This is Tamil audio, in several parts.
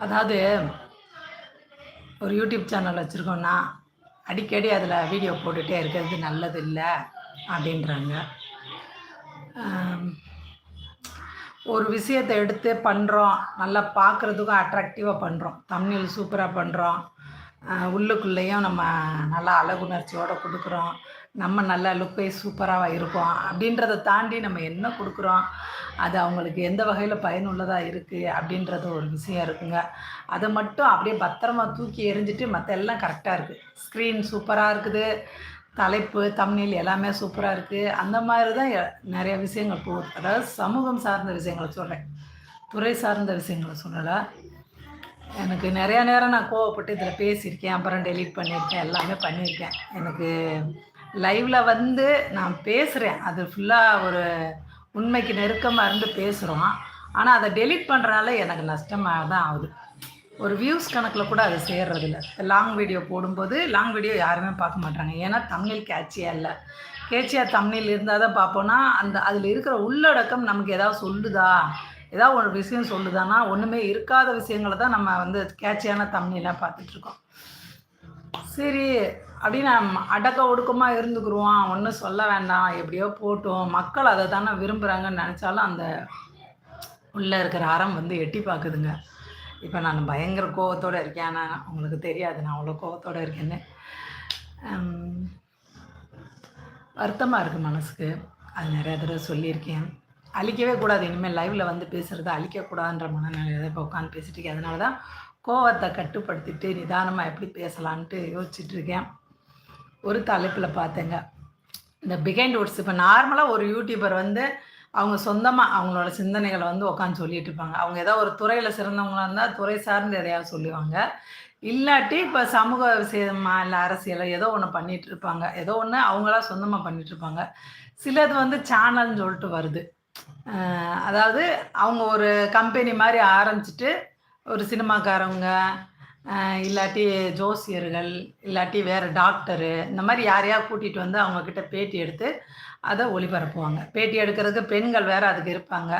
அதாவது ஒரு யூடியூப் சேனல் வச்சுருக்கோன்னா அடிக்கடி அதில் வீடியோ போட்டுகிட்டே இருக்கிறது நல்லது இல்லை அப்படின்றாங்க ஒரு விஷயத்தை எடுத்து பண்ணுறோம் நல்லா பார்க்குறதுக்கும் அட்ராக்டிவாக பண்ணுறோம் தமிழ் சூப்பராக பண்ணுறோம் உள்ளுக்குள்ளேயும் நம்ம நல்லா அழகுணர்ச்சியோடு கொடுக்குறோம். நம்ம நல்ல லுக்கை சூப்பராக இருக்கோம். அப்படின்றத தாண்டி நம்ம என்ன கொடுக்குறோம்? அது அவங்களுக்கு எந்த வகையில் பயனுள்ளதாக இருக்குது அப்படின்றது ஒரு விஷயம் இருக்குங்க. அதை மட்டும் அப்படியே பத்திரமா தூக்கி எரிஞ்சிட்டு மற்ற எல்லாம் கரெக்டாக இருக்குது ஸ்க்ரீன் சூப்பராக இருக்குது. தலைப்பு தமிழ் எல்லாமே சூப்பராக இருக்குது அந்த மாதிரி தான் நிறைய விஷயங்கள் போகுது. அதாவது சமூகம் சார்ந்த விஷயங்களை சொல்கிறேன் துறை சார்ந்த விஷயங்களை சொல்லலை. எனக்கு நிறையா நேரம் நான் கோவப்பட்டு இதில் பேசியிருக்கேன் அப்புறம் டெலீட் பண்ணியிருக்கேன் எல்லாமே பண்ணியிருக்கேன். எனக்கு லைவில் வந்து நான் பேசுகிறேன் அது ஃபுல்லாக ஒரு உண்மைக்கு நெருக்கமாக இருந்து பேசுகிறோம் ஆனால் அதை டெலீட் பண்ணுறனால எனக்கு நஷ்டமாக தான் ஆகுது. ஒரு வியூஸ் கணக்கில் கூட அது சேர்றதில்ல. லாங் வீடியோ போடும்போது லாங் வீடியோ யாருமே பார்க்க மாட்டாங்க ஏன்னா தமிழ் கேட்சியாக இல்லை. கேட்சியாக தமிழ் இருந்தால் தான் பார்ப்போன்னா அந்த அதில் இருக்கிற உள்ளடக்கம் நமக்கு ஏதாவது சொல்லுதா? ஏதாவது ஒரு விஷயம் சொல்லுதானா ஒன்றுமே இருக்காத விஷயங்களை தான் நம்ம வந்து கேட்சியான தமிழெலாம் பார்த்துட்ருக்கோம். சரி அப்படின்னு நம்ம அடக்க ஒடுக்கமாக இருந்துக்குருவோம் ஒன்றும் சொல்ல வேண்டாம். எப்படியோ போட்டோம். மக்கள் அதை தானே விரும்புகிறாங்கன்னு நினச்சாலும் அந்த உள்ளே இருக்கிற அறம் வந்து எட்டி பார்க்குதுங்க. இப்போ நான் பயங்கர கோவத்தோடு இருக்கேன். ஆனால் உங்களுக்கு தெரியாது. நான் அவ்வளோ கோவத்தோடு இருக்கேன்னு. வருத்தமாக இருக்குது மனசுக்கு. அது நிறையா தடவை சொல்லியிருக்கேன். அழிக்கவே கூடாது. இனிமேல் லைவில் வந்து பேசுகிறத அழிக்கக்கூடாதுன்ற மனநிலையில் இப்போ உட்காந்து பேசிட்டு இருக்கேன். அதனால தான் கோவத்தை கட்டுப்படுத்திட்டு நிதானமாக எப்படி பேசலான்ட்டு யோசிச்சுட்டு இருக்கேன். ஒரு தலைப்பில் பார்த்தேங்க. இந்த பிகைண்ட் வுட்ஸ் இப்போ நார்மலாக ஒரு யூடியூபர் வந்து அவங்க சொந்தமாக அவங்களோட சிந்தனைகளை வந்து உட்காந்து சொல்லிட்டு இருப்பாங்க. அவங்க ஏதோ ஒரு துறையில் சிறந்தவங்களா இருந்தால் துறை சார்ந்து எதையாவது சொல்லுவாங்க. இல்லாட்டி இப்போ சமூக விஷயமா இல்லை அரசியலோ ஏதோ ஒன்று பண்ணிட்டு இருப்பாங்க. ஏதோ ஒன்று அவங்களா சொந்தமாக பண்ணிட்டு இருப்பாங்க. சிலது வந்து சேனல்னு சொல்லிட்டு வருது. அதாவது அவங்க ஒரு கம்பெனி மாதிரி ஆரம்பிச்சிட்டு ஒரு சினிமாக்காரவங்க இல்லாட்டி ஜோசியர்கள் இல்லாட்டி வேறு டாக்டரு இந்த மாதிரி யாரையா கூட்டிகிட்டு வந்து அவங்கக்கிட்ட பேட்டி எடுத்து அதை ஒளிபரப்புவாங்க. பேட்டி எடுக்கிறதுக்கு பெண்கள் வேறு அதுக்கு இருப்பாங்க.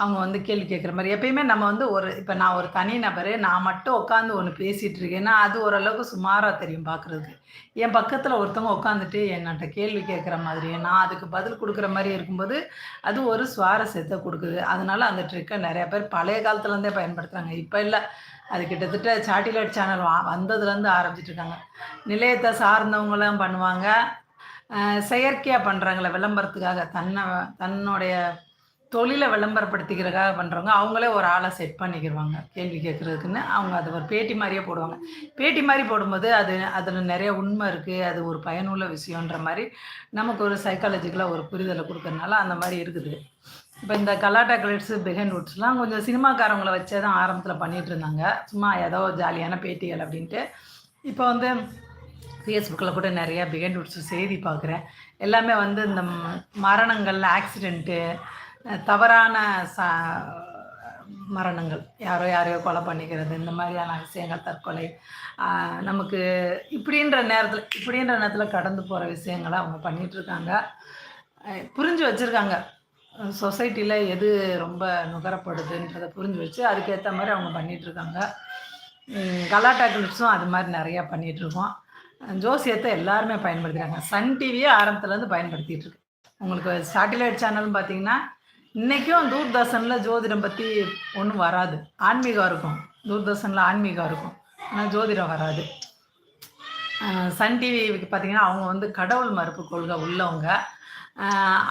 அவங்க வந்து கேள்வி கேட்குற மாதிரி. எப்பயுமே நம்ம வந்து ஒரு இப்போ நான் ஒரு தனி நபர் நான் மட்டும் உட்காந்து ஒன்று பேசிகிட்டு இருக்கேன்னா அது ஓரளவுக்கு சுமாராக தெரியும் பார்க்குறதுக்கு என் பக்கத்தில் ஒருத்தவங்க உட்காந்துட்டு என்னட்ட கேள்வி கேட்குற மாதிரி நான் அதுக்கு பதில் கொடுக்குற மாதிரி இருக்கும்போது அது ஒரு சுவாரஸ்யத்தை கொடுக்குது. அதனால அந்த ட்ரிக்கை நிறைய பேர் பழைய காலத்துலேருந்தே பயன்படுத்துகிறாங்க இப்போ இல்லை. அது கிட்டத்தட்ட சாட்டிலைட் சேனல் வா வந்ததுலேருந்து ஆரம்பிச்சிட்ருக்காங்க நிலையத்தை சார்ந்தவங்களாம் பண்ணுவாங்க. செயற்கையாக பண்ணுறாங்களே விளம்பரத்துக்காக தன்னை தன்னுடைய தொழிலை விளம்பரப்படுத்திக்கிறக்காக பண்ணுறவங்க அவங்களே ஒரு ஆளை செட் பண்ணிக்கிடுவாங்க கேள்வி கேட்குறதுக்குன்னு அவங்க அதை ஒரு பேட்டி மாதிரியே போடுவாங்க. பேட்டி மாதிரி போடும்போது அது அதில் நிறைய உண்மை இருக்குது அது ஒரு பயனுள்ள விஷயன்ற மாதிரி நமக்கு ஒரு சைக்காலஜிக்கலாக ஒரு புரிதலை கொடுக்கறதுனால அந்த மாதிரி இருக்குது. இப்போ இந்த கலாட்டா கிளட்ஸு பிஹைண்ட் வுட்ஸ்லாம் கொஞ்சம் சினிமாக்காரவங்களை வச்சே தான் ஆரம்பத்தில் பண்ணிகிட்டு இருந்தாங்க சும்மா ஏதோ ஜாலியான பேட்டிகள் அப்படின்ட்டு. இப்போ வந்து ஃபேஸ்புக்கில் கூட நிறைய பிஹைண்ட் வுட்ஸ் செய்தி பார்க்குறேன். எல்லாமே வந்து இந்த மரணங்கள் ஆக்சிடெண்ட்டு தவறான ச மரணங்கள். யாரோ யாரையோ கொலை பண்ணிக்கிறது இந்த மாதிரியான விஷயங்கள் தற்கொலை. நமக்கு இப்படின்ற நேரத்தில் இப்படின்ற நேரத்தில் கடந்து போகிற விஷயங்களை அவங்க பண்ணிகிட்ருக்காங்க புரிஞ்சு வச்சுருக்காங்க. சொசைட்டியில் எது ரொம்ப நுகரப்படுதுன்றதை புரிஞ்சு வச்சு அதுக்கேற்ற மாதிரி அவங்க பண்ணிகிட்ருக்காங்க கலாட்டா கிளிப்ஸும் அது மாதிரி நிறையா பண்ணிகிட்ருக்கோம் ஜோசியத்தை எல்லாருமே பயன்படுத்துகிறாங்க சன் டிவியே ஆரம்பத்துலேருந்து பயன்படுத்திகிட்டு இருக்கு. உங்களுக்கு சேட்டிலைட் சேனல்னு பார்த்தீங்கன்னா இன்றைக்கும் தூர்தர்ஷனில் ஜோதிடம் பற்றி ஒன்றும் வராது. ஆன்மீகம் இருக்கும். தூர்தர்ஷனில் ஆன்மீகம் இருக்கும். ஆனால் ஜோதிடம் வராது. சன் டிவிக்கு பார்த்தீங்கன்னா அவங்க வந்து கடவுள் மறுப்பு கொள்கை உள்ளவங்க.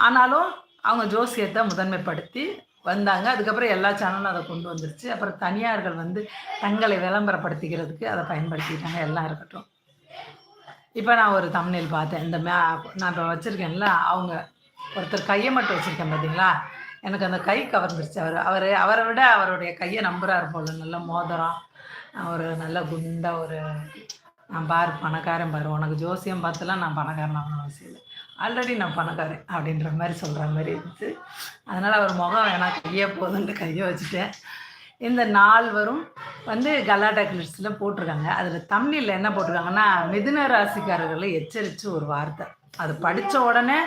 ஆனாலும் அவங்க ஜோசியத்தை முதன்மைப்படுத்தி வந்தாங்க. அதுக்கப்புறம் எல்லா சேனலும் அதை கொண்டு வந்துருச்சு. அப்புறம் தனியார்கள் வந்து தங்களை விளம்பரப்படுத்திக்கிறதுக்கு அதை பயன்படுத்திட்டாங்க எல்லாம் இருக்கட்டும். இப்போ நான் ஒரு தமிழில் பார்த்தேன். இந்த மே நான் இப்போ வச்சுருக்கேன்ல அவங்க ஒருத்தர் கையை மட்டும் வச்சுருக்கேன் பார்த்தீங்களா எனக்கு அந்த கை கவர்ந்துருச்சு அவர் அவர் அவரை விட அவருடைய கையை நம்புறாரு போல. நல்ல மோதிரம் ஒரு நல்ல குண்டா ஒரு நான் பார் பணக்காரன் பாரு. உனக்கு ஜோசியம் பார்த்துலாம் நான் பணக்காரன் ஆகணும் அவசியம் இல்லை. ஆல்ரெடி நான் பணக்காரன் அப்படின்ற மாதிரி சொல்கிற மாதிரி இருந்துச்சு. அதனால் அவர் முகம் வேணாம் கையே போதுன்ட்டு கையை வச்சுட்டேன் இந்த நால்வரும் வந்து கலாட்டா கிளிட்ஸில் போட்டிருக்காங்க. அதில் தமிழில் என்ன போட்டிருக்காங்கன்னா மிதுன ராசிக்காரர்களை எச்சரித்து ஒரு வார்த்தை. அது படித்த உடனே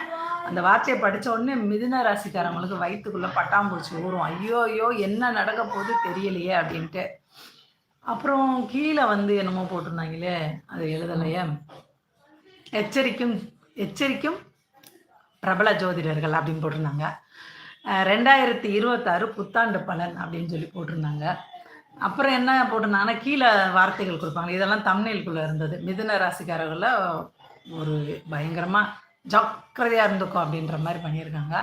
அந்த வார்த்தையை படித்த உடனே மிதுன ராசிக்காரங்களுக்கு வயிற்றுக்குள்ளே பட்டாம்பூச்சி ஊறும். ஐயோ ஐயோ என்ன நடக்க போகுது தெரியலையே அப்படின்ட்டு. அப்புறம் கீழே வந்து என்னமோ போட்டிருந்தாங்களே அது எழுதலையே. எச்சரிக்கும் எச்சரிக்கும் பிரபல ஜோதிடர்கள் அப்படின்னு போட்டிருந்தாங்க. ரெண்டாயிரத்தி இருபத்தாறு புத்தாண்டு பலன் அப்படின்னு சொல்லி போட்டிருந்தாங்க. அப்புறம் என்ன போட்டிருந்தாங்கன்னா கீழே வார்த்தைகள் கொடுப்பாங்க. இதெல்லாம் தமிழ்குள்ளே இருந்தது. மிதுன ராசிக்காரர்களில் ஒரு பயங்கரமாக ஜாக்கிரதையாக இருந்துக்கும் அப்படின்ற மாதிரி பண்ணியிருக்காங்க.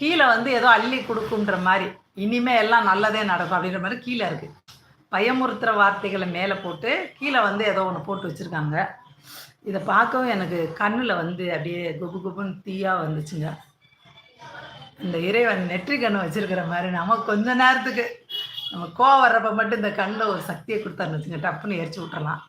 கீழே வந்து ஏதோ அள்ளி கொடுக்குன்ற மாதிரி இனிமே எல்லாம் நல்லதே நடக்கும் அப்படின்ற மாதிரி கீழே இருக்குது பயமுறுத்துகிற வார்த்தைகளை மேலே போட்டு கீழே வந்து ஏதோ ஒன்று போட்டு வச்சுருக்காங்க. இதை பார்க்கவும் எனக்கு கண்ணில் வந்து அப்படியே குபு குபுன்னு தீயாக வந்துச்சுங்க. இந்த இறைவன் நெற்றி கண்ணு வச்சுருக்கிற மாதிரி நம்ம கொஞ்ச நேரத்துக்கு நம்ம கோவம் வர்றப்ப மட்டும் இந்த கண்ணில் ஒரு சக்தியை கொடுத்தாருன்னு வச்சுங்க டப்புன்னு எரிச்சு விட்டுறலாம்.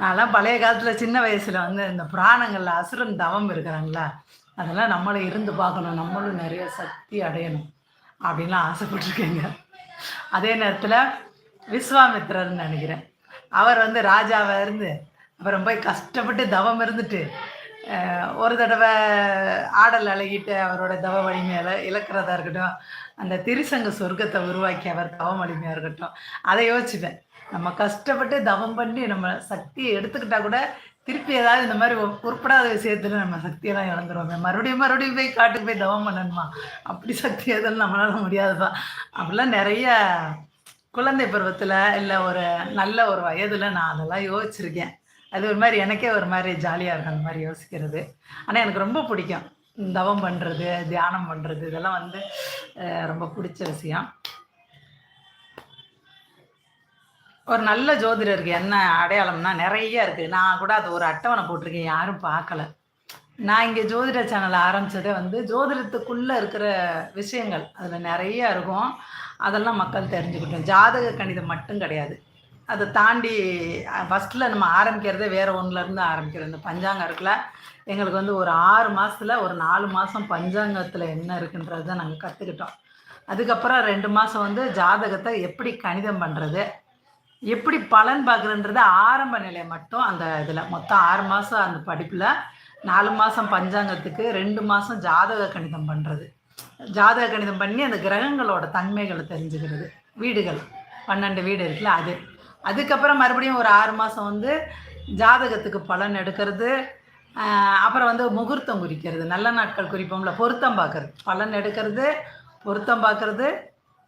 நான்லாம் பழைய காலத்தில் சின்ன வயசில் வந்து இந்த புராணங்களில் அசுரன் தவம் இருக்கிறாங்களா அதெல்லாம் நம்மளை இருந்து பார்க்கணும் நம்மளும் நிறைய சக்தி அடையணும் அப்படின்லாம் ஆசைப்பட்டிருக்கேங்க. அதே நேரத்தில் விஸ்வாமித்திரர்னு நினைக்கிறேன். அவர் வந்து ராஜாவை இருந்து அப்புறம் போய் கஷ்டப்பட்டு தவம் இருந்துட்டு ஒரு தடவை ஆடல் அழகிட்டு அவரோட தவ வலிமையால் இழக்கிறதா இருக்கட்டும் அந்த திருசங்க சொர்க்கத்தை உருவாக்கி அவர் தவம் வலிமையாக இருக்கட்டும் அதை யோசிச்சுப்பேன் நம்ம கஷ்டப்பட்டு தவம் பண்ணி நம்ம சக்தியை எடுத்துக்கிட்டா கூட திருப்பி ஏதாவது இந்த மாதிரி உருப்படாத விஷயத்துல நம்ம சக்தியெல்லாம் இழந்துருவோமே. மறுபடியும் மறுபடியும் போய் காட்டுக்கு போய் தவம் பண்ணணுமா? அப்படி சக்தி எதுவும் நம்மளால முடியாதுப்பா. அப்படிலாம் நிறைய குழந்தை பருவத்தில் இல்லை ஒரு நல்ல ஒரு வயதில் நான் அதெல்லாம் யோசிச்சிருக்கேன். அது ஒரு மாதிரி எனக்கே ஒரு மாதிரி ஜாலியாக இருக்கும் அந்த மாதிரி யோசிக்கிறது. ஆனால் எனக்கு ரொம்ப பிடிக்கும். தவம் பண்ணுறது தியானம் பண்ணுறது இதெல்லாம் வந்து ரொம்ப பிடிச்ச விஷயம். ஒரு நல்ல ஜோதிடருக்கு என்ன அடையாளம்னா நிறைய இருக்குது நான் கூட அது ஒரு அட்டவணை போட்டிருக்கேன். யாரும் பார்க்கல. நான் இங்கே ஜோதிட சேனல் ஆரம்பித்ததே வந்து ஜோதிடத்துக்குள்ளே இருக்கிற விஷயங்கள். அதில் நிறைய இருக்கும். அதெல்லாம் மக்கள் தெரிஞ்சுக்கிட்டோம். ஜாதக கணிதம் மட்டும் கிடையாது. அதை தாண்டி ஃபஸ்ட்டில் நம்ம ஆரம்பிக்கிறதே வேறு ஒன்றுலேருந்து ஆரம்பிக்கிறது இந்த பஞ்சாங்கம் இருக்குல்ல எங்களுக்கு வந்து ஒரு ஆறு மாதத்தில் ஒரு நாலு மாதம் பஞ்சாங்கத்தில் என்ன இருக்குன்றது தான் நாங்கள் கற்றுக்கிட்டோம் அதுக்கப்புறம் ரெண்டு மாதம் வந்து ஜாதகத்தை எப்படி கணிதம் பண்ணுறது எப்படி பலன் பார்க்குறன்றது ஆரம்ப நிலை மட்டும் அந்த இதில். மொத்தம் ஆறு மாதம் அந்த படிப்பில் நாலு மாதம் பஞ்சாங்கத்துக்கு ரெண்டு மாதம் ஜாதக கணிதம் பண்ணுறது ஜாதக கணிதம் பண்ணி அந்த கிரகங்களோட தன்மைகளை தெரிஞ்சுக்கிறது. வீடுகள் பன்னெண்டு வீடு இருக்குல்ல அது. அதுக்கப்புறம் மறுபடியும் ஒரு ஆறு மாதம் வந்து ஜாதகத்துக்கு பலன் எடுக்கிறது. அப்புறம் வந்து முகூர்த்தம் குறிக்கிறது. நல்ல நாட்கள் குறிப்போம்ல பொருத்தம் பார்க்கறது. பலன் எடுக்கிறது பொருத்தம் பார்க்குறது.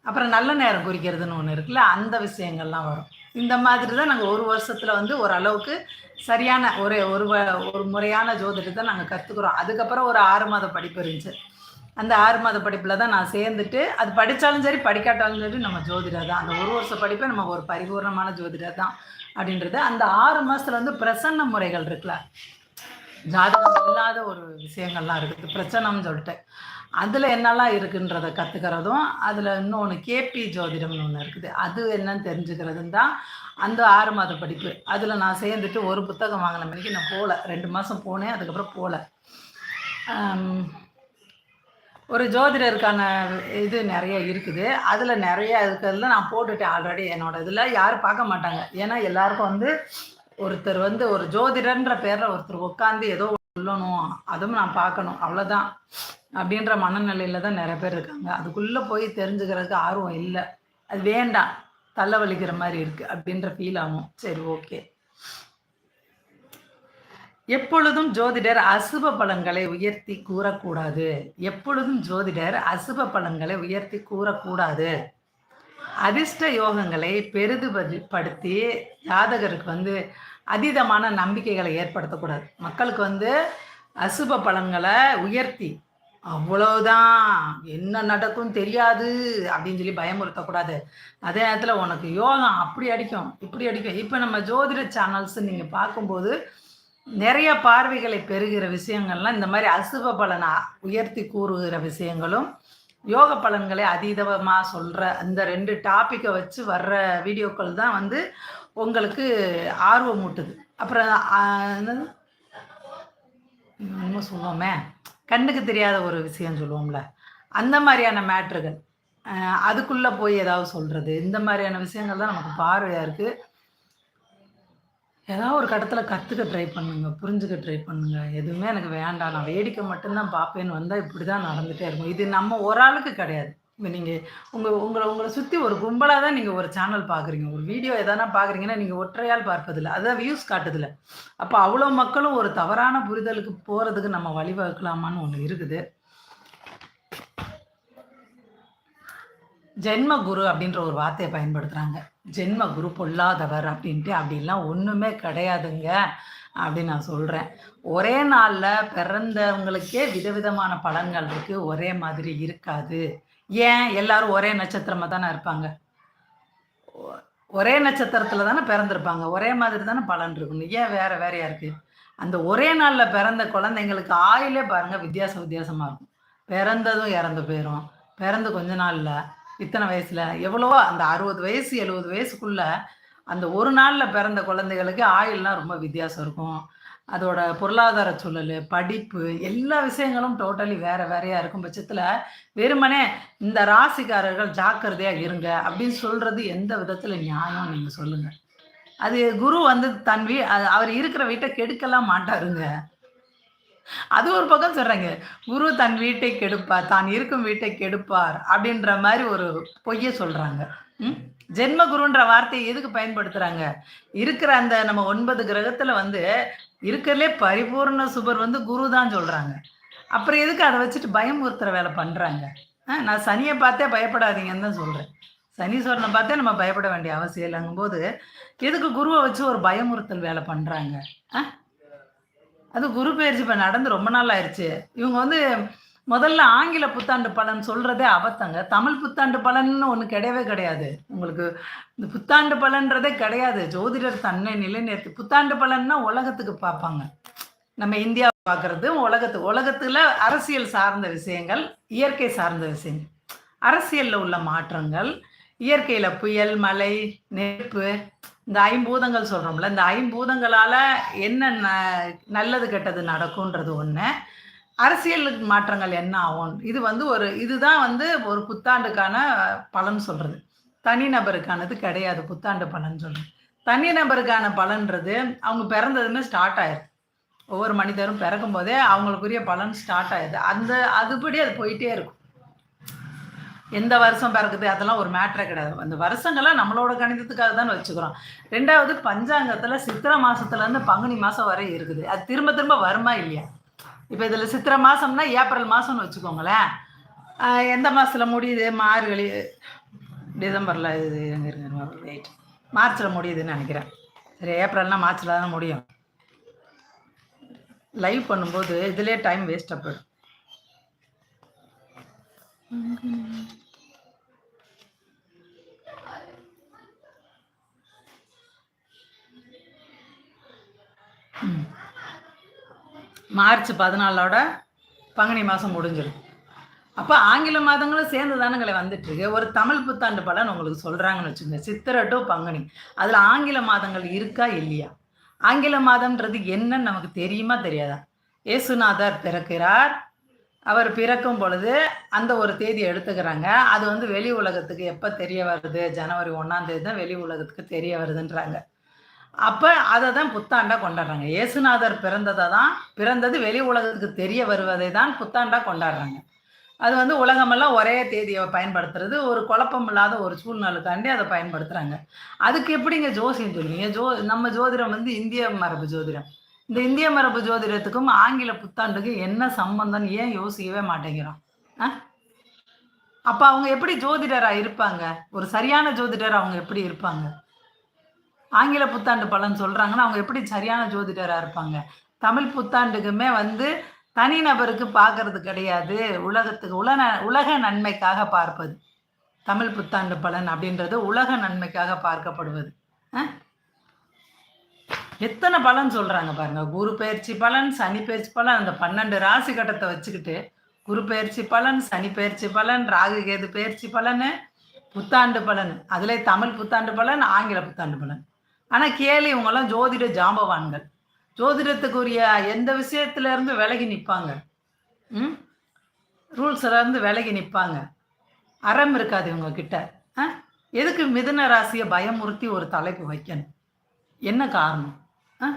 அப்புறம் நல்ல நேரம் குறிக்கிறதுன்னு ஒன்று இருக்குல்ல அந்த விஷயங்கள்லாம் வரும். இந்த மாதிரி தான் நாங்கள் ஒரு வருஷத்தில் வந்து ஓரளவுக்கு சரியான ஒரு ஒரு வ- ஒரு முறையான ஜோதிடத்தை நாங்கள் கற்றுக்குறோம் அதுக்கப்புறம் ஒரு ஆறு மாத படிப்பு இருந்துச்சு. அந்த ஆறு மாத படிப்பில் தான் நான் சேர்ந்துட்டு அது படித்தாலும் சரி படிக்காட்டாலும் சரி நம்ம ஜோதிடர் தான். அந்த ஒரு வருஷ படிப்பை நம்ம ஒரு பரிபூர்ணமான ஜோதிடர் தான் அப்படின்றது. அந்த ஆறு மாதத்துல வந்து பிரசன்ன முறைகள் இருக்குல்ல. ஜாதகம் இல்லாத ஒரு விஷயங்கள்லாம் இருக்குது. பிரச்சனைன்னு சொல்லிட்டு. அதில் என்னெல்லாம் இருக்குன்றதை கற்றுக்கிறதும் அதில் இன்னொன்று கேபி ஜோதிடம்னு ஒன்று இருக்குது. அது என்னன்னு தெரிஞ்சுக்கிறதும் தான் அந்த ஆறு மாத படிப்பு. அதில் நான் சேர்ந்துட்டு ஒரு புத்தகம் வாங்கின மணிக்கு நான் போகல ரெண்டு மாதம் போனேன் அதுக்கப்புறம் போகல ஒரு ஜோதிடருக்கான இது நிறைய இருக்குது. அதில் நிறைய இருக்கிறதுல நான் போட்டுட்டேன் ஆல்ரெடி என்னோட இதில். யாரும் பார்க்க மாட்டாங்க. ஏன்னா எல்லாருக்கும் வந்து ஒருத்தர் வந்து ஒரு ஜோதிடன்ற பேரில் ஒருத்தர் உட்காந்து ஏதோ சொல்லணும். அதுவும் நான் பார்க்கணும். அவ்வளோதான் அப்படின்ற மனநிலையில தான் நிறைய பேர் இருக்காங்க. அதுக்குள்ளே போய் தெரிஞ்சுக்கிறதுக்கு ஆர்வம் இல்லை. அது வேண்டாம். தலைவலிக்கிற மாதிரி இருக்குது அப்படின்ற ஃபீல் ஆகும். சரி ஓகே எப்பொழுதும் ஜோதிடர் அசுப பலன்களை உயர்த்தி கூறக்கூடாது. எப்பொழுதும் ஜோதிடர் அசுப பலன்களை உயர்த்தி கூறக்கூடாது. அதிர்ஷ்ட யோகங்களை பெரிதுபடுத்தி ஜாதகருக்கு வந்து அதீதமான நம்பிக்கைகளை ஏற்படுத்தக்கூடாது. மக்களுக்கு வந்து அசுப பலன்களை உயர்த்தி அவ்வளோதான் என்ன நடக்கும் தெரியாது அப்படின்னு சொல்லி பயமுறுத்தக்கூடாது. அதே நேரத்தில் உனக்கு யோகம் அப்படி அடிக்கும் இப்படி அடிக்கும். இப்போ நம்ம ஜோதிட சேனல்ஸ் நீங்கள் பார்க்கும்போது நிறைய பார்வைகளை பெறுகிற விஷயங்கள்லாம் இந்த மாதிரி அசுப பலனை உயர்த்தி கூறுகிற விஷயங்களும் யோக பலன்களை அதீதமாக சொல்கிற அந்த ரெண்டு டாப்பிக்கை வச்சு வர்ற வீடியோக்கள் தான் வந்து உங்களுக்கு ஆர்வம் ஊட்டுது. அப்புறம் ஆ, என்னது? சொல்லுவோமே. கண்ணுக்கு தெரியாத ஒரு விஷயம் சொல்லுவோம்ல. அந்த மாதிரியான மேட்ருகள். அதுக்குள்ளே போய் ஏதாவது சொல்கிறது இந்த மாதிரியான விஷயங்கள் தான் நமக்கு பார்வையாக இருக்குது ஏதாவது ஒரு கட்டத்தில் கற்றுக்க ட்ரை பண்ணுங்க புரிஞ்சுக்க ட்ரை பண்ணுங்க. எதுவுமே எனக்கு வேண்டாம். நான் வேடிக்கை மட்டும்தான் பார்ப்பேன்னு வந்தால் இப்படி தான் நடந்துகிட்டே இருக்கும். இது நம்ம ஒரு ஆளுக்கு கிடையாது. இப்போ நீங்கள் உங்கள் உங்களை உங்களை சுற்றி ஒரு கும்பலாக தான் நீங்கள் ஒரு சேனல் பார்க்குறீங்க ஒரு வீடியோ எதனா பார்க்குறீங்கன்னா நீங்கள் ஒற்றையால் பார்ப்பதில்ல. அதுதான் வியூஸ் காட்டுதில்ல. அப்போ அவ்வளோ மக்களும் ஒரு தவறான புரிதலுக்கு போகிறதுக்கு நம்ம வழிவகுக்கலாமான்னு ஒன்று இருக்குது. ஜென்ம குரு அப்படின்ற ஒரு வார்த்தையை பயன்படுத்துகிறாங்க ஜென்ம குரு பொல்லாதவர் அப்படின்ட்டு அப்படிலாம் ஒன்றுமே கிடையாதுங்க அப்படின்னு நான் சொல்கிறேன் ஒரே நாளில் பிறந்தவங்களுக்கே விதவிதமான பலன்கள் இருக்குது ஒரே மாதிரி இருக்காது. ஏன் எல்லாரும் ஒரே நட்சத்திரமாக தானே இருப்பாங்க? ஒரே நட்சத்திரத்தில் தானே பிறந்திருப்பாங்க. ஒரே மாதிரி தானே பலன் இருக்கணும். ஏன் வேறு வேறையாக இருக்குது அந்த ஒரே நாளில் பிறந்த குழந்தைங்களுக்கு ஆயிலே பாருங்கள் வித்தியாசம் வித்தியாசமாக இருக்கும். பிறந்ததும் இறந்து போயிடும் பிறந்து கொஞ்ச நாளில் இத்தனை வயசில் எவ்வளவோ அந்த அறுபது வயசு எழுபது வயசுக்குள்ள அந்த ஒரு நாளில் பிறந்த குழந்தைகளுக்கு ஆயில்லாம் ரொம்ப வித்தியாசம் இருக்கும். அதோட பொருளாதார சூழல் படிப்பு எல்லா விஷயங்களும் டோட்டலி வேறு வேறையாக இருக்கும் பட்சத்தில் வெறுமனே இந்த ராசிக்காரர்கள் ஜாக்கிரதையாக இருங்க அப்படின்னு சொல்கிறது எந்த விதத்தில் நியாயம் நீங்கள் சொல்லுங்கள் அது குரு வந்து தன் வீ அவர் இருக்கிற வீட்டை கெடுக்கலாம் மாட்டாருங்க. அது ஒரு பக்கம் சொல்றாங்க. குரு தன் வீட்டை கெடுப்பார் தான் இருக்கும் வீட்டை கெடுப்பார் அப்படின்ற மாதிரி ஒரு பொய்யை சொல்றாங்க. ம்? ஜென்ம குருன்ற வார்த்தையை எதுக்கு பயன்படுத்துறாங்க? இருக்கிற அந்த நம்ம ஒன்பது கிரகத்துல வந்து இருக்கிறதுலே பரிபூர்ண சுபர் வந்து குரு தான் சொல்கிறாங்க அப்புறம் எதுக்கு அதை வச்சுட்டு பயமுறுத்துற வேலை பண்ணுறாங்க ஆ, நான் சனியை பார்த்தே பயப்படாதீங்கன்னு தான் சொல்கிறேன் சனீஸ்வரனை பார்த்தே நம்ம பயப்பட வேண்டிய அவசியம் இல்லைங்கும்போது எதுக்கு குருவை வச்சு ஒரு பயமுறுத்தல் வேலை பண்ணுறாங்க ஆ? அது குரு பயிற்சி இப்போ நடந்து ரொம்ப நாள் ஆயிடுச்சு இவங்க வந்து முதல்ல ஆங்கில புத்தாண்டு பலன் சொல்றதே அபத்தங்க. தமிழ் புத்தாண்டு பலன்னு ஒன்று கிடையவே கிடையாது. உங்களுக்கு இந்த புத்தாண்டு பலன்றதே கிடையாது. ஜோதிடர் தன்னை நிலைநிறுத்தி புத்தாண்டு பலன்னா உலகத்துக்கு பார்ப்பாங்க. நம்ம இந்தியா பார்க்கறது உலகத்து உலகத்துல அரசியல் சார்ந்த விஷயங்கள் இயற்கை சார்ந்த விஷயங்கள். அரசியல்ல உள்ள மாற்றங்கள் இயற்கையில புயல் மழை நெருப்பு இந்த ஐம்பூதங்கள் சொல்றோம்ல இந்த ஐம்பூதங்களால என்ன ந- நல்லது கெட்டது நடக்கும்ன்றது ஒன்று அரசியல் மாற்றங்கள் என்ன ஆகும்? இது வந்து ஒரு இதுதான் வந்து ஒரு புத்தாண்டுக்கான பலன் சொல்றது. தனிநபருக்கானது கிடையாது புத்தாண்டு பலன் சொல்றது. தனிநபருக்கான பலன்றது அவங்க பிறந்ததுமே ஸ்டார்ட் ஆயிருக்கு. ஒவ்வொரு மனிதரும் பிறக்கும் போதே அவங்களுக்குரிய பலன் ஸ்டார்ட் ஆயிடுது. அந்த அதுபடி அது போயிட்டே இருக்கும். எந்த வருஷம் பிறக்குது அதெல்லாம் ஒரு மேட்ரே கிடையாது. அந்த வருஷங்கள்லாம் நம்மளோட கணிதத்துக்காக தான் வச்சுக்கிறோம். ரெண்டாவது பஞ்சாங்கத்தில் சித்திரை மாதத்துலேருந்து பங்குனி மாதம் வரை இருக்குது. அது திரும்ப திரும்ப வருமா இல்லையா? இப்போ இதில் சித்திரை மாதம்னா ஏப்ரல் மாதம்னு வச்சுக்கோங்களேன். எந்த மாதத்தில் முடியுது? மார்கழி டிசம்பரில் இது எங்கே இருங்க வெயிட் மார்ச்சில் முடியுதுன்னு நினைக்கிறேன். சரி ஏப்ரல்னால் மார்ச்சில் தான் முடியும். லைவ் பண்ணும்போது இதுலேயே டைம் வேஸ்ட்டாக போயிடும். ம். மார்ச் பதினாலோட பங்குனி மாதம் முடிஞ்சிடும். அப்போ ஆங்கில மாதங்களும் சேர்ந்து தானுங்களே வந்துட்டுருக்கு. ஒரு தமிழ் புத்தாண்டு பலன் உங்களுக்கு சொல்கிறாங்கன்னு வச்சுக்கோங்க. சித்திரை டு பங்குனி. அதில் ஆங்கில மாதங்கள் இருக்கா இல்லையா? ஆங்கில மாதம்ன்றது என்னன்னு நமக்கு தெரியுமா தெரியாதா? இயேசுநாதர் பிறக்கிறார். அவர் பிறக்கும் பொழுது அந்த ஒரு தேதி எடுத்துக்கிறாங்க. அது வந்து வெளி உலகத்துக்கு எப்போ தெரிய வருது? ஜனவரி ஒன்றாம் தேதி தான் வெளி உலகத்துக்கு தெரிய வருதுன்றாங்க. அப்போ அதை தான் புத்தாண்டாக கொண்டாடுறாங்க. இயேசுநாதர் பிறந்ததை தான் பிறந்தது வெளி உலகத்துக்கு தெரிய வருவதை தான் புத்தாண்டாக கொண்டாடுறாங்க. அது வந்து உலகமெல்லாம் ஒரே தேதியை பயன்படுத்துறது ஒரு குழப்பம் இல்லாத ஒரு சூழ்நிலைக்காண்டி அதை பயன்படுத்துகிறாங்க அதுக்கு எப்படிங்க ஜோசியம் சொல்லுவீங்க ஜோ நம்ம ஜோதிடம் வந்து இந்திய மரபு ஜோதிடம். இந்த இந்திய மரபு ஜோதிடத்துக்கும் ஆங்கில புத்தாண்டுக்கும் என்ன சம்பந்தம் ஏன் யோசிக்கவே மாட்டேங்கிறோம் ஆ? அப்போ அவங்க எப்படி ஜோதிடராக இருப்பாங்க? ஒரு சரியான ஜோதிடர் அவங்க எப்படி இருப்பாங்க? ஆங்கில புத்தாண்டு பலன் சொல்கிறாங்கன்னா அவங்க எப்படி சரியான ஜோதிடராக இருப்பாங்க? தமிழ் புத்தாண்டுக்குமே வந்து தனிநபருக்கு பார்க்கறது கிடையாது. உலகத்துக்கு உலக உலக நன்மைக்காக பார்ப்பது. தமிழ் புத்தாண்டு பலன் அப்படின்றது உலக நன்மைக்காக பார்க்கப்படுவது. ஆ? எத்தனை பலன் சொல்கிறாங்க பாருங்க. குரு பயிற்சி பலன் சனி பயிற்சி பலன் அந்த பன்னெண்டு ராசி கட்டத்தை வச்சுக்கிட்டு குரு பயிற்சி பலன் சனி பயிற்சி பலன் ராகு கேது பயிற்சி பலன் புத்தாண்டு பலன். அதில் தமிழ் புத்தாண்டு பலன் ஆங்கில புத்தாண்டு பலன். ஆனா கேளு இவங்கெல்லாம் ஜோதிட ஜாம்பவான்கள். ஜோதிடத்துக்குரிய எந்த விஷயத்துல இருந்து விலகி நிற்பாங்க ம்? ரூல்ஸ்ல இருந்து விலகி நிற்பாங்க அறம் இருக்காது இவங்க கிட்ட ஆ? எதுக்கு மிதுன ராசியை பயமுறுத்தி ஒரு தலைப்பு வைக்கணும்? என்ன காரணம்? ஆ?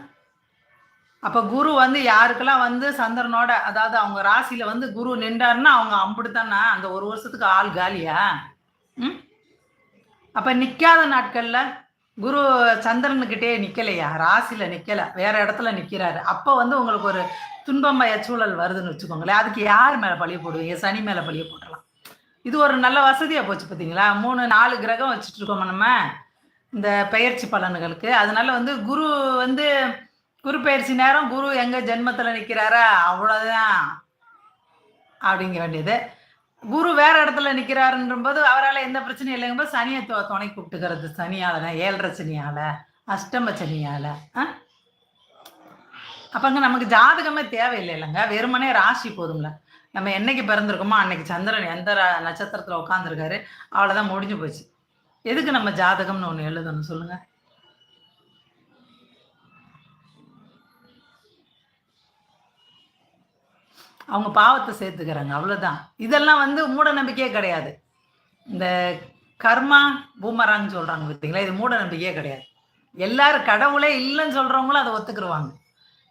அப்ப குரு வந்து யாருக்கெல்லாம் வந்து சந்திரனோட அதாவது அவங்க ராசியில வந்து குரு நின்றாருன்னா அவங்க அம்பிடுத்தானா அந்த ஒரு வருஷத்துக்கு ஆள் காலியா? ம்? அப்ப நிக்காத நாட்கள்ல குரு சந்திரனுக்கிட்டே நிற்கலையா ராசியில் நிற்கலை வேற இடத்துல நிற்கிறாரு அப்போ வந்து உங்களுக்கு ஒரு துன்பமய சூழல் வருதுன்னு வச்சுக்கோங்களேன். அதுக்கு யார் மேலே பழிய போடுவீங்க? சனி மேலே பழிய போட்டலாம் இது ஒரு நல்ல வசதியாக போச்சு பார்த்தீங்களா மூணு நாலு கிரகம் வச்சுட்டு இருக்கோம் நம்ம. இந்த பெயர்ச்சி பலன்களுக்கு. அதனால வந்து குரு வந்து குரு பயிற்சி நேரம் குரு எங்கே ஜென்மத்தில் நிற்கிறாரா அவ்வளோதான் அப்படிங்க வேண்டியது. குரு வேற இடத்துல நிக்கிறாருன்ற போது அவரால் எந்த பிரச்சனையும் இல்லைங்கும்போது சனியை துணை கூப்பிட்டுக்கிறது சனியால தான் ஏழரை சனியால அஷ்டம சனியால அப்பங்க நமக்கு ஜாதகமே தேவையில்லை இல்லைங்க. வெறுமனே ராசி போதும்ல. நம்ம என்னைக்கு பிறந்திருக்கோமோ அன்னைக்கு சந்திரன் எந்த நட்சத்திரத்தில் உட்காந்துருக்காரு அவ்வளோதான் முடிஞ்சு போச்சு. எதுக்கு நம்ம ஜாதகம்னு ஒன்று எழுதணும் சொல்லுங்கள் அவங்க பாவத்தை சேர்த்துக்கிறாங்க அவ்வளோதான் இதெல்லாம் வந்து மூட நம்பிக்கையே கிடையாது. இந்த கர்மா பூமரான்னு சொல்கிறாங்க பார்த்தீங்களா இது மூட நம்பிக்கையே கிடையாது. எல்லாரும் கடவுளே இல்லைன்னு சொல்கிறவங்களும் அதை ஒத்துக்குருவாங்க.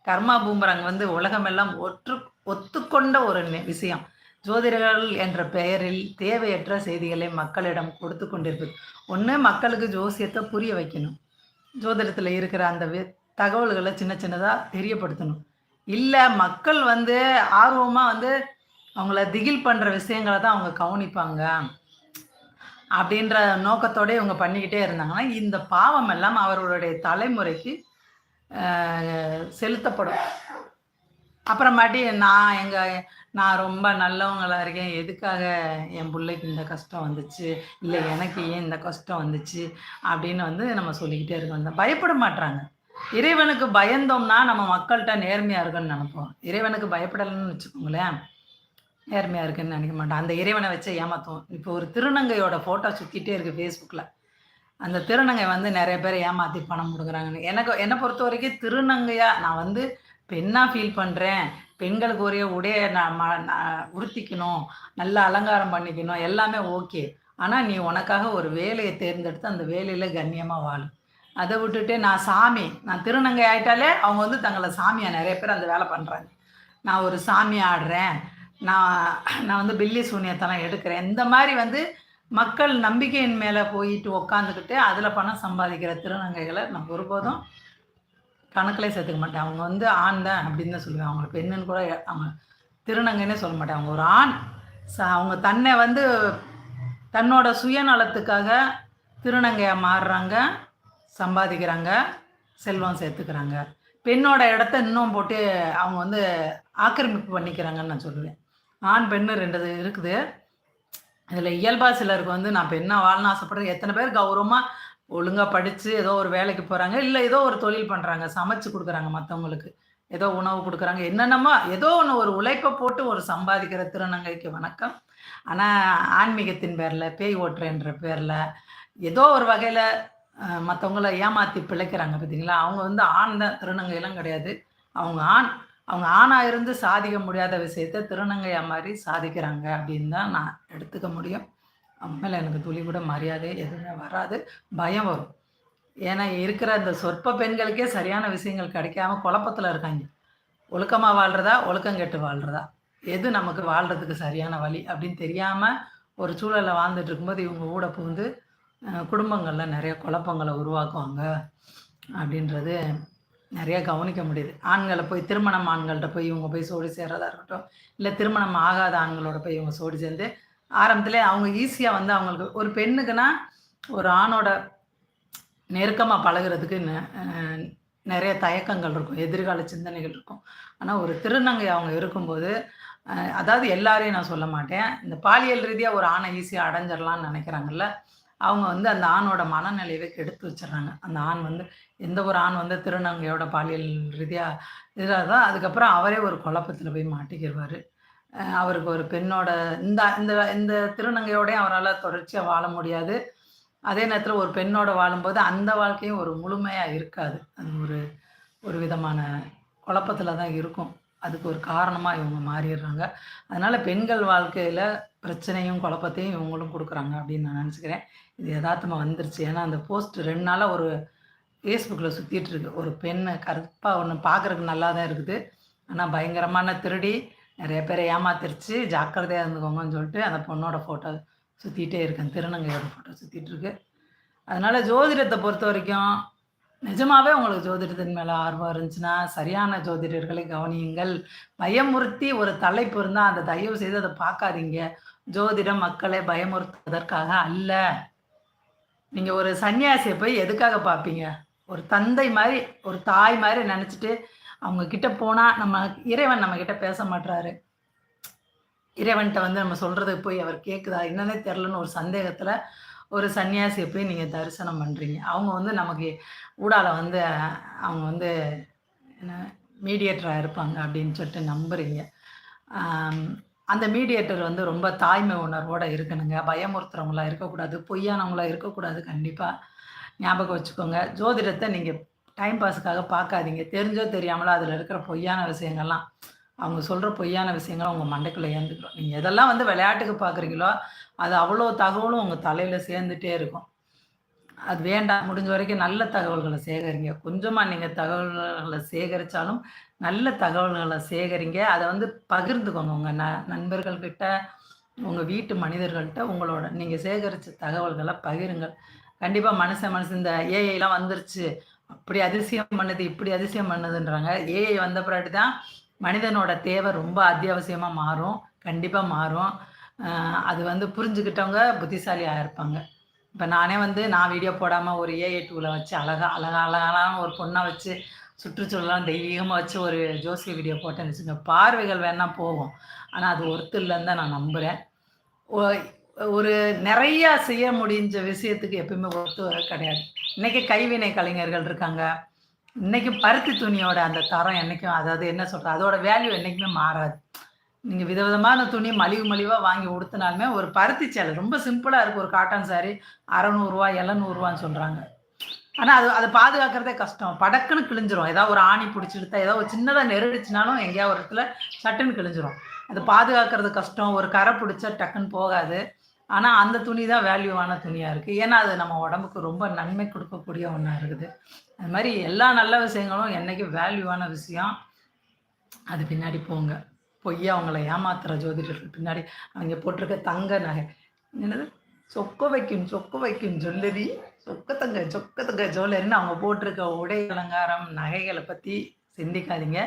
கர்மா பூமராங் வந்து உலகமெல்லாம் ஒற்று ஒத்துக்கொண்ட ஒரு விஷயம். ஜோதிடர்கள் என்ற பெயரில் தேவையற்ற செய்திகளை மக்களிடம் கொடுத்து கொண்டிருப்பது. ஒன்று மக்களுக்கு ஜோசியத்தை புரிய வைக்கணும். ஜோதிடத்தில் இருக்கிற அந்த தகவல்களை சின்ன சின்னதாக தெரியப்படுத்தணும். இல்லை மக்கள் வந்து ஆர்வமாக வந்து அவங்கள திகில் பண்ணுற விஷயங்களை தான் அவங்க கவனிப்பாங்க. அப்படின்ற நோக்கத்தோடு இவங்க பண்ணிக்கிட்டே இருந்தாங்கன்னா இந்த பாவம் எல்லாம் அவர்களுடைய தலைமுறைக்கு செலுத்தப்படும். அப்புறமாட்டி நான் எங்கள் நான் ரொம்ப நல்லவங்களாக இருக்கேன். எதுக்காக என் பிள்ளைக்கு இந்த கஷ்டம் வந்துச்சு? இல்லை எனக்கு ஏன் இந்த கஷ்டம் வந்துச்சு? அப்படின்னு வந்து நம்ம சொல்லிக்கிட்டே இருக்கோம். பயப்பட மாட்டுறாங்க இறைவனுக்கு பயந்தோம்னா நம்ம மக்கள்கிட்ட நேர்மையாக இருக்குன்னு நினைப்போம். இறைவனுக்கு பயப்படலைன்னு வச்சுக்கோங்களேன். நேர்மையாக இருக்குன்னு நினைக்க மாட்டோம். அந்த இறைவனை வச்சு ஏமாத்துவோம். இப்போ ஒரு திருநங்கையோட ஃபோட்டோ சுற்றிட்டே இருக்குது ஃபேஸ்புக்கில் அந்த திருநங்கை வந்து நிறைய பேர் ஏமாற்றி பணம் கொடுக்குறாங்கன்னு. எனக்கு என்னை பொறுத்த வரைக்கும் திருநங்கையாக நான் வந்து பெண்ணாக ஃபீல் பண்ணுறேன் பெண்களுக்கு ஒரே உடைய நான் உடுத்திக்கணும். நல்லா அலங்காரம் பண்ணிக்கணும். எல்லாமே ஓகே ஆனால் நீ உனக்காக ஒரு வேலையை தேர்ந்தெடுத்து அந்த வேலையில் கண்ணியமாக வாழும் அதை விட்டுட்டு நான் சாமி நான் திருநங்கை ஆயிட்டாலே அவங்க வந்து தங்களை சாமியாக நிறைய பேர் அந்த வேலை பண்ணுறாங்க நான் ஒரு சாமி ஆடுறேன். நான் நான் வந்து பில்லி சூனியத்தெல்லாம் எடுக்கிறேன். இந்த மாதிரி வந்து மக்கள் நம்பிக்கையின் மேலே போயிட்டு உக்காந்துக்கிட்டு அதில் பணம் சம்பாதிக்கிற திருநங்கைகளை நான் ஒருபோதும் கணக்கிலே சேர்த்துக்க மாட்டேன். அவங்க வந்து ஆண் தான் அப்படின்னு தான் சொல்லுவேன். அவங்க பெண்ணுன்னு கூட அவங்க திருநங்கைன்னே சொல்ல மாட்டேன். அவங்க ஒரு ஆண். ச அவங்க தன்னை வந்து தன்னோட சுயநலத்துக்காக திருநங்கையாக மாறுறாங்க. சம்பாதிக்கிறாங்க செல்வம் சேர்த்துக்கிறாங்க. பெண்ணோட இடத்த இன்னும் போட்டு அவங்க வந்து ஆக்கிரமிப்பு பண்ணிக்கிறாங்கன்னு நான் சொல்லுவேன். ஆண் பெண்ணு ரெண்டு இருக்குது. இதில் இயல்பாக சிலருக்கு வந்து நான் பெண்ணாக வாழணும் ஆசைப்படுறேன். எத்தனை பேர் கௌரவமாக ஒழுங்காக படித்து ஏதோ ஒரு வேலைக்கு போகிறாங்க இல்லை ஏதோ ஒரு தொழில் பண்ணுறாங்க சமைச்சு கொடுக்குறாங்க மற்றவங்களுக்கு ஏதோ உணவு கொடுக்குறாங்க. என்னென்னமோ ஏதோ ஒன்று ஒரு உழைப்பை போட்டு ஒரு சம்பாதிக்கிற திருநங்கைக்கு வணக்கம். ஆனால் ஆன்மீகத்தின் பேரில் பேய் ஓட்டுறேன்ற பேரில் ஏதோ ஒரு வகையில் மற்றவங்கள ஏமாற்றி பிழைக்கிறாங்க பார்த்தீங்களா அவங்க வந்து ஆண் தான் திருநங்கையெல்லாம் கிடையாது. அவங்க ஆண் அவங்க ஆணாக இருந்து சாதிக்க முடியாத விஷயத்த திருநங்கையா மாதிரி சாதிக்கிறாங்க அப்படின்னு தான் நான் எடுத்துக்க முடியும். மேலே எனக்கு துளி கூட மரியாதை எதுவுமே வராது. பயம் வரும். ஏன்னா இருக்கிற அந்த சொற்ப பெண்களுக்கே சரியான விஷயங்கள் கிடைக்காம குழப்பத்தில் இருக்காங்க. ஒழுக்கமாக வாழ்கிறதா ஒழுக்கம் கெட்டு வாழ்கிறதா எது நமக்கு வாழ்கிறதுக்கு சரியான வழி அப்படின்னு தெரியாமல் ஒரு சூழலில் வாழ்ந்துட்டு இருக்கும்போது இவங்க ஊட புகுந்து குடும்பங்களில் நிறைய குழப்பங்களை உருவாக்குவாங்க அப்படின்றது நிறைய கவனிக்க முடியுது. ஆண்களை போய் திருமணம் ஆண்கள்கிட்ட போய் இவங்க போய் சோடி சேர்றதா இருக்கட்டும் இல்லை திருமணம் ஆகாத ஆண்களோட போய் இவங்க சோடி சேர்ந்து ஆரம்பத்திலே அவங்க ஈஸியாக வந்து அவங்களுக்கு ஒரு பெண்ணுக்குன்னா ஒரு ஆணோட நெருக்கமாக பழகிறதுக்கு நிறைய தயக்கங்கள் இருக்கும் எதிர்கால சிந்தனைகள் இருக்கும். ஆனால் ஒரு திருநங்கை அவங்க இருக்கும்போது அதாவது எல்லாரையும் நான் சொல்ல மாட்டேன். இந்த பாலியல் ரீதியாக ஒரு ஆணை ஈஸியாக அடைஞ்சிடலான்னு நினைக்கிறாங்கல்ல அவங்க வந்து அந்த ஆணோட மனநிலையவே கெடுத்து வச்சிடறாங்க அந்த ஆண் வந்து எந்த ஒரு ஆண் வந்து திருநங்கையோட பாலியல் ரீதியாக இதாக தான் அதுக்கப்புறம் அவரே ஒரு குழப்பத்தில் போய் மாட்டிக்கிடுவார் அவருக்கு ஒரு பெண்ணோட இந்த இந்த இந்த திருநங்கையோடையும் அவரால் தொடர்ச்சியாக வாழ முடியாது. அதே நேரத்தில் ஒரு பெண்ணோட வாழும்போது அந்த வாழ்க்கையும் ஒரு முழுமையாக இருக்காது. அது ஒரு ஒரு விதமான குழப்பத்தில் தான் இருக்கும். அதுக்கு ஒரு காரணமாக இவங்க மாறிடுறாங்க அதனால் பெண்கள் வாழ்க்கையில் பிரச்சனையும் குழப்பத்தையும் இவங்களும் கொடுக்குறாங்க அப்படின்னு நான் நினச்சிக்கிறேன். இது யதார்த்தமாக வந்துருச்சு. ஏன்னா அந்த போஸ்ட் ரெண்டு நாளாக ஒரு ஃபேஸ்புக்கில் சுற்றிட்டு இருக்கு. ஒரு பெண்ணு கருப்பாக ஒன்று பார்க்குறதுக்கு நல்லா தான் இருக்குது. ஆனால் பயங்கரமான திருடி நிறைய பேரை ஏமாத்திருச்சு. ஜாக்கிரதையாக இருந்துக்கோங்கன்னு சொல்லிட்டு அந்த பொண்ணோட ஃபோட்டோ சுற்றிட்டே இருக்கேன். திருநங்கையோட ஃபோட்டோ சுற்றிட்டு இருக்கு. அதனால் ஜோதிடத்தை பொறுத்த வரைக்கும் நிஜமாகவே உங்களுக்கு ஜோதிடத்தின் மேலே ஆர்வம் இருந்துச்சுன்னா சரியான ஜோதிடர்களை கவனியுங்கள். பயமுறுத்தி ஒரு தலைப்பு இருந்தால் அந்த தயவு செய்து அதை பார்க்காதீங்க. ஜோதிடம் மக்களை பயமுறுத்துவதற்காக அல்ல. நீங்கள் ஒரு சன்னியாசியை போய் எதுக்காக பார்ப்பீங்க? ஒரு தந்தை மாதிரி ஒரு தாய் மாதிரி நினச்சிட்டு அவங்க கிட்ட போனால் நம்ம இறைவன் நம்ம கிட்ட பேச மாட்றாரு. இறைவன்கிட்ட வந்து நம்ம சொல்கிறதுக்கு போய் அவர் கேட்குதா என்னன்னே தெரிலன்னு ஒரு சந்தேகத்தில் ஒரு சன்னியாசியை போய் நீங்கள் தரிசனம் பண்ணுறீங்க அவங்க வந்து நமக்கு ஊடால வந்து அவங்க வந்து என்ன மீடியேட்டராக இருப்பாங்க அப்படின்னு சொல்லிட்டு நம்புறீங்க. அந்த மீடியேட்டர் வந்து ரொம்ப தாய்மை உணர்வோடு இருக்கணுங்க. பயமுறுத்துறவங்களா இருக்கக்கூடாது. பொய்யானவங்களா இருக்கக்கூடாது கண்டிப்பாக ஞாபகம் வச்சுக்கோங்க. ஜோதிடத்தை நீங்கள் டைம் பாஸுக்காக பார்க்காதீங்க. தெரிஞ்சோ தெரியாமலோ அதில் இருக்கிற பொய்யான விஷயங்கள்லாம் அவங்க சொல்கிற பொய்யான விஷயங்களும் உங்கள் மண்டைக்குள்ளே ஏந்துக்கிறோம். நீங்கள் எதெல்லாம் வந்து விளையாட்டுக்கு பார்க்குறீங்களோ அது அவ்வளோ தகவலும் உங்கள் தலையில் சேர்ந்துட்டே இருக்கும். அது வேண்டாம். முடிஞ்ச வரைக்கும் நல்ல தகவல்களை சேகரிங்க. கொஞ்சமாக நீங்கள் தகவல்களை சேகரித்தாலும் நல்ல தகவல்களை சேகரிங்க. அதை வந்து பகிர்ந்துக்கோங்க. உங்கள் ந நண்பர்கள்கிட்ட உங்கள் வீட்டு மனிதர்கள்கிட்ட உங்களோட நீங்கள் சேகரித்த தகவல்களை பகிருங்கள். கண்டிப்பாக மனுஷன் மனுஷன் இந்த ஏஐலாம் வந்துருச்சு. அப்படி அதிசயம் பண்ணுது இப்படி அதிசயம் பண்ணுதுன்றாங்க. ஏஐ வந்த பிறகு தான் மனிதனோட தேவை ரொம்ப அத்தியாவசியமாக மாறும். கண்டிப்பாக மாறும். அது வந்து புரிஞ்சுக்கிட்டவங்க புத்திசாலியாக இருப்பாங்க. இப்போ நானே வந்து நான் வீடியோ போடாமல் ஒரு ஏஐ டூவில் வச்சு அழகாக அழகா அழகான ஒரு பொண்ணை வச்சு சுற்றுச்சூழலாம் தெய்வீகமாக வச்சு ஒரு ஜோசிய வீடியோ போட்டேன்னு வச்சுங்க பார்வைகள் வேணால் போகும். ஆனால் அது ஒருத்தர் இல்லைன்னு தான் நான் நம்புகிறேன் ஒரு நிறையா செய்ய முடிஞ்ச விஷயத்துக்கு எப்பயுமே ஒருத்து கிடையாது. இன்றைக்கி கைவினை கலைஞர்கள் இருக்காங்க. இன்றைக்கும் பருத்தி துணியோட அந்த தரம் என்றைக்கும் அதாவது என்ன சொல்கிறது அதோட வேல்யூ என்றைக்குமே மாறாது. நீங்கள் விதவிதமான துணி மலிவு மலிவாக வாங்கி உடுத்தினாலுமே ஒரு பருத்தி சேலை ரொம்ப சிம்பிளாக இருக்குது ஒரு காட்டன் சாரி அறநூறுவா எழுநூறுவான்னு சொல்கிறாங்க ஆனால் அது அதை பாதுகாக்கிறதே கஷ்டம். படக்குன்னு கிழிஞ்சிரும். ஏதாவது ஒரு ஆணி பிடிச்சிடுத்தா ஏதாவது ஒரு சின்னதாக நெருடிச்சுனாலும் எங்கேயா ஒரு இடத்துல சட்டுன்னு கிழிஞ்சிரும். அது பாதுகாக்கிறது கஷ்டம். ஒரு கரை பிடிச்சா டக்குன்னு போகாது. ஆனால் அந்த துணி தான் வேல்யூவான துணியாக இருக்குது ஏன்னா அது நம்ம உடம்புக்கு ரொம்ப நன்மை கொடுக்கக்கூடிய ஒன்றா இருக்குது. அது மாதிரி எல்லா நல்ல விஷயங்களும் என்றைக்கும் வேல்யூவான விஷயம் அது பின்னாடி போங்க. பொய்யா அவங்கள ஏமாத்துற ஜோதிடர்கள் பின்னாடி அவங்க போட்டிருக்க தங்க நகை. என்னது? சொக்க வைக்கும் சொக்க வைக்கும் ஜுவல்லரி சொக்கத்தங்க சொக்கத்தங்க ஜோலர்னு அவங்க போட்டிருக்க உடை அலங்காரம் நகைகளை பற்றி சிந்திக்காதீங்க.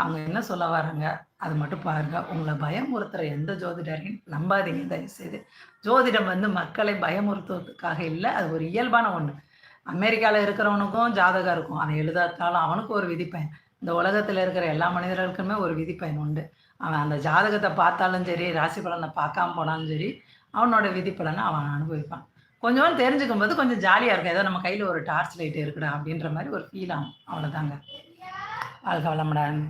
அவங்க என்ன சொல்ல வராங்க அது மட்டும் பாருங்க. உங்களை பயமுறுத்துற எந்த ஜோதிடரையும் நம்பாதீங்க தயவுசெய்து. ஜோதிடம் வந்து மக்களை பயமுறுத்துவதற்காக இல்லை அது ஒரு இயல்பான ஒன்று அமெரிக்காவில் இருக்கிறவனுக்கும் ஜாதகம் இருக்கும். அதை எழுதாத்தாலும் அவனுக்கும் ஒரு விதிப்பயன். இந்த உலகத்தில் இருக்கிற எல்லா மனிதர்களுக்குமே ஒரு விதிப்பயன் உண்டு. அவன் அந்த ஜாதகத்தை பார்த்தாலும் சரி ராசி பலனை பார்க்காம போனாலும் சரி அவனோட விதிப்பலனை அவன் அனுபவிப்பான். கொஞ்சம் தெரிஞ்சுக்கும் போது கொஞ்சம் ஜாலியாக இருக்கும். ஏதோ நம்ம கையில் ஒரு டார்ச் லைட் இருக்குடா அப்படின்ற மாதிரி ஒரு ஃபீல் ஆகும். அவ்வளோதாங்க வாழ்க வளமுடன்.